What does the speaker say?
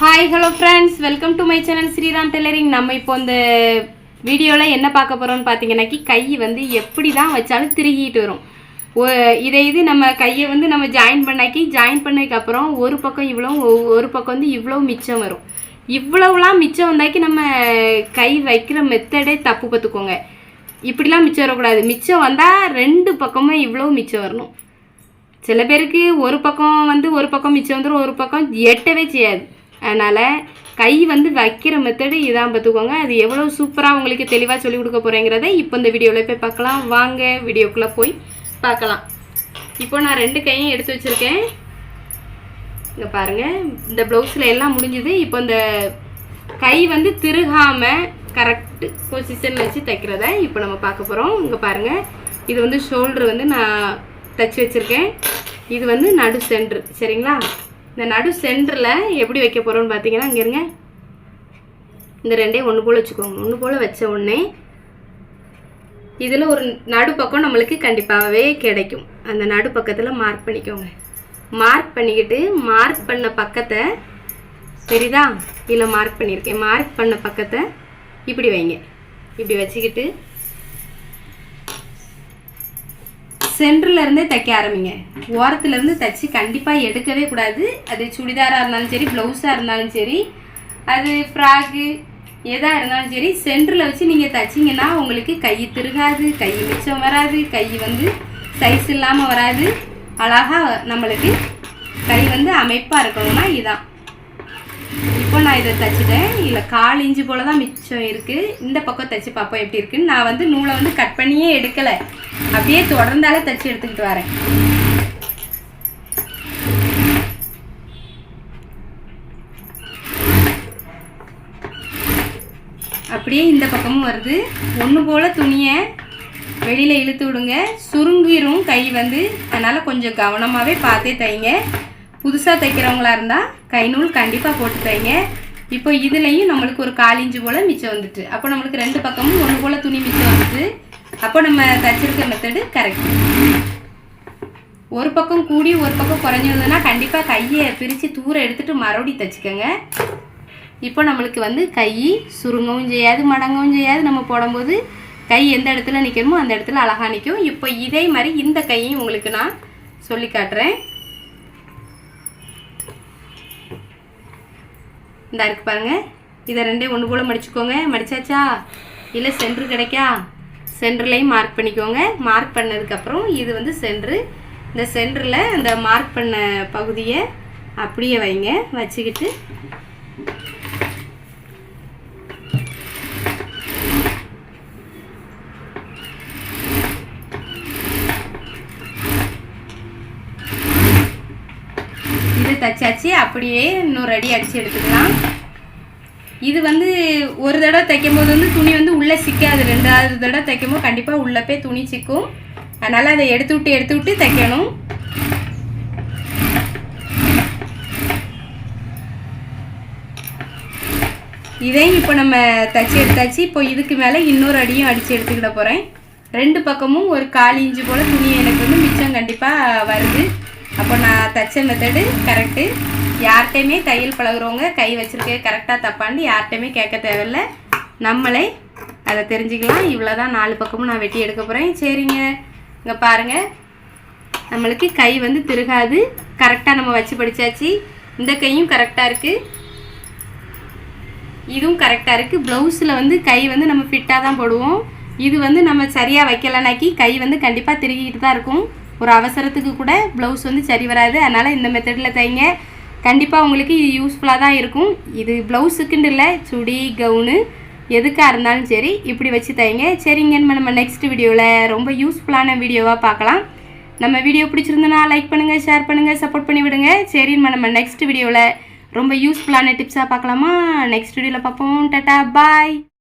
Hi hello friends welcome to my channel Shriram tailoring நம்ம இப்போ இந்த வீடியோவில் என்ன பார்க்க போகிறோம்னு பார்த்தீங்கன்னாக்கி கை வந்து எப்படி தான் வச்சாலும் திருகிட்டு வரும். இதை இது நம்ம கையை வந்து நம்ம ஜாயின் பண்ணாக்கி ஜாயின் பண்ணதுக்கப்புறம் ஒரு பக்கம் இவ்வளோ ஒரு பக்கம் வந்து இவ்வளோ மிச்சம் வரும். இவ்வளவுலாம் மிச்சம் வந்தாக்கி நம்ம கை வைக்கிற மெத்தடே தப்பு பார்த்துக்கோங்க. இப்படிலாம் மிச்சம் வரக்கூடாது. மிச்சம் வந்தால் ரெண்டு பக்கமும் இவ்வளோ மிச்சம் வரணும். சில பேருக்கு ஒரு பக்கம் வந்து ஒரு பக்கம் மிச்சம் வந்துடும் ஒரு பக்கம் எட்டவே செய்யாது. அதனால் கை வந்து வைக்கிற மெத்தடு இதான் பார்த்துக்கோங்க அது எவ்வளோ சூப்பராக உங்களுக்கு தெளிவாக சொல்லி கொடுக்க போகிறேங்கிறத இப்போ இந்த வீடியோவில் போய் பார்க்கலாம். வாங்க வீடியோக்குள்ளே போய் பார்க்கலாம். இப்போ நான் ரெண்டு கையும் எடுத்து வச்சுருக்கேன். இங்கே பாருங்கள் இந்த ப்ளவுஸில் எல்லாம் முடிஞ்சுது. இப்போ இந்த கை வந்து திருகாமல் கரெக்ட் பொசிஷன் வச்சு தைக்கிறத இப்போ நம்ம பார்க்க போகிறோம் இங்கே பாருங்கள் இது வந்து ஷோல்டர் வந்து நான் தைச்சி வச்சுருக்கேன். இது வந்து நடு சென்ட்ரு சரிங்களா? இந்த நடு சென்டரில் எப்படி வைக்க போகிறோம்னு பார்த்தீங்கன்னா இங்கே இருங்க. இந்த ரெண்டையும் ஒன்று போல் வச்சுக்கோங்க. ஒன்று போல் வச்ச உடனே இதில் ஒரு நடு பக்கம் நம்மளுக்கு கண்டிப்பாகவே கிடைக்கும். அந்த நடு பக்கத்தில் மார்க் பண்ணிக்கோங்க. மார்க் பண்ணிக்கிட்டு மார்க் பண்ண பக்கத்தை தெரியுதா இதில் மார்க் பண்ணியிருக்கேன். மார்க் பண்ண பக்கத்தை இப்படி வைங்க. இப்படி வச்சுக்கிட்டு சென்டர்ல இருந்தே தைக்க ஆரம்பிங்க. ஓரத்துலேருந்து தைச்சி கண்டிப்பாக எடுக்கவே கூடாது. அது சுடிதாராக இருந்தாலும் சரி ப்ளவுஸாக இருந்தாலும் சரி அது ஃப்ராக்கு எதாக இருந்தாலும் சரி சென்டரில் வச்சு நீங்கள் தைச்சிங்கன்னா உங்களுக்கு கை திருகாது கை மிச்சம் வராது கை வந்து சைஸ் இல்லாமல் வராது. அழகாக நம்மளுக்கு கை வந்து அமைப்பாக இருக்கணும்னா இதான். இப்போ நான் இதை தைச்சிட்டேன். இல்லை கால் இஞ்சி போல தான் மிச்சம் இருக்குது இந்த பக்கம் தைச்சு பார்ப்போம் எப்படி இருக்குன்னு. நான் வந்து நூலை வந்து கட் பண்ணியே எடுக்கலை. அப்படியே தொடர்ந்தாலே தைச்சி எடுத்துக்கிட்டு வரேன். அப்படியே இந்த பக்கமும் வருது. ஒன்று போல் துணியை வெளியில் இழுத்து விடுங்க. சுருங்கிரும் கை வந்து. அதனால் கொஞ்சம் கவனமாகவே பார்த்தே தைங்க. புதுசாக தைக்கிறவங்களா இருந்தால் கை நூல் கண்டிப்பாக போட்டு தைங்க. இப்போ இதுலேயும் நம்மளுக்கு ஒரு காலிஞ்சு போல் மிச்சம் வந்துட்டு. அப்போ நம்மளுக்கு ரெண்டு பக்கமும் ஒன்று போல் துணி மிச்சம் வந்துட்டு. அப்போ நம்ம தைச்சிருக்க மெத்தடு கரெக்ட் ஒரு பக்கம் கூடி ஒரு பக்கம் குறைஞ்சிருந்ததுன்னா கண்டிப்பாக கையை பிரித்து தூர எடுத்துகிட்டு மறுபடியும் தைச்சிக்கோங்க. இப்போ நம்மளுக்கு வந்து கை சுருங்கவும் செய்யாது மடங்கவும் செய்யாது. நம்ம போடும்போது கை எந்த இடத்துல நிற்கணுமோ அந்த இடத்துல அழகாக நிற்கும் இப்போ இதே மாதிரி இந்த கையும் உங்களுக்கு நான் சொல்லி காட்டுறேன். இந்த இருக்கு பாருங்க. இதை ரெண்டே ஒன்று போல் மடிச்சுக்கோங்க. மடிச்சாச்சா? இல்லை சென்ட்ரு கிடைக்கா? சென்டர்லையும் மார்க் பண்ணிக்கோங்க. மார்க் பண்ணதுக்கப்புறம் இது வந்து சென்ட்ரு இந்த சென்டரில் அந்த மார்க் பண்ண பகுதியை அப்படியே வைங்க. வச்சுக்கிட்டு தைச்சாச்சு அப்படியே இன்னும் ரெடி அடித்து எடுத்துக்கலாம். இது வந்து ஒரு தடவை தைக்கும் போது வந்து துணி வந்து உள்ளே சிக்காது. ரெண்டாவது தடவை தைக்கும் போது கண்டிப்பாக உள்ளே போய் துணி சிக்கும். அதனால் அதை எடுத்து விட்டு எடுத்து விட்டு தைக்கணும். இதையும் இப்போ நம்ம தச்சு எடுத்தாச்சு. இப்போ இதுக்கு மேலே இன்னொரு அடியும் அடித்து எடுத்துக்கிட போகிறேன் ரெண்டு பக்கமும் ஒரு கால் இன்ச்சு போல் துணி எனக்கு வந்து மிச்சம் கண்டிப்பாக வருது. அப்போ நான் தச்ச மெத்தடு கரெக்டு யார்கிட்டையுமே தையல் பழகுறவங்க கை வச்சுருக்க கரெக்டாக தப்பாண்டு யார்கிட்டையுமே கேட்க தேவையில்ல. நம்மளே அதை தெரிஞ்சுக்கலாம். இவ்வளோ தான் நாலு பக்கமும் நான் வெட்டி எடுக்க போகிறேன் சரிங்க. இங்கே பாருங்கள் நம்மளுக்கு கை வந்து திருகாது. கரெக்டாக நம்ம வச்சு படித்தாச்சு இந்த கையும் கரெக்டாக இருக்குது இதுவும் கரெக்டாக இருக்குது ப்ளவுஸில் வந்து கை வந்து நம்ம ஃபிட்டாக தான் போடுவோம். இது வந்து நம்ம சரியாக வைக்கலனாக்கி கை வந்து கண்டிப்பாக திருகிக்கிட்டு தான் இருக்கும். ஒரு அவசரத்துக்கு கூட ப்ளவுஸ் வந்து சரி வராது. அதனால் இந்த மெத்தடில் தைங்க. கண்டிப்பாக உங்களுக்கு இது யூஸ்ஃபுல்லாக தான் இருக்கும். இது ப்ளவுஸுக்குன்னு இல்லை சுடி கவுனு எதுக்காக இருந்தாலும் சரி இப்படி வச்சு தைங்க. சரிங்க நம்ம நெக்ஸ்ட் வீடியோவில் ரொம்ப யூஸ்ஃபுல்லான வீடியோவாக பார்க்கலாம். நம்ம வீடியோ பிடிச்சிருந்தனா லைக் பண்ணுங்கள் ஷேர் பண்ணுங்கள் சப்போர்ட் பண்ணி விடுங்க. சரிம்மா நம்ம நெக்ஸ்ட் வீடியோவில் ரொம்ப யூஸ்ஃபுல்லான டிப்ஸாக பார்க்கலாமா? நெக்ஸ்ட் வீடியோவில் பார்ப்போம். டட்டா பாய்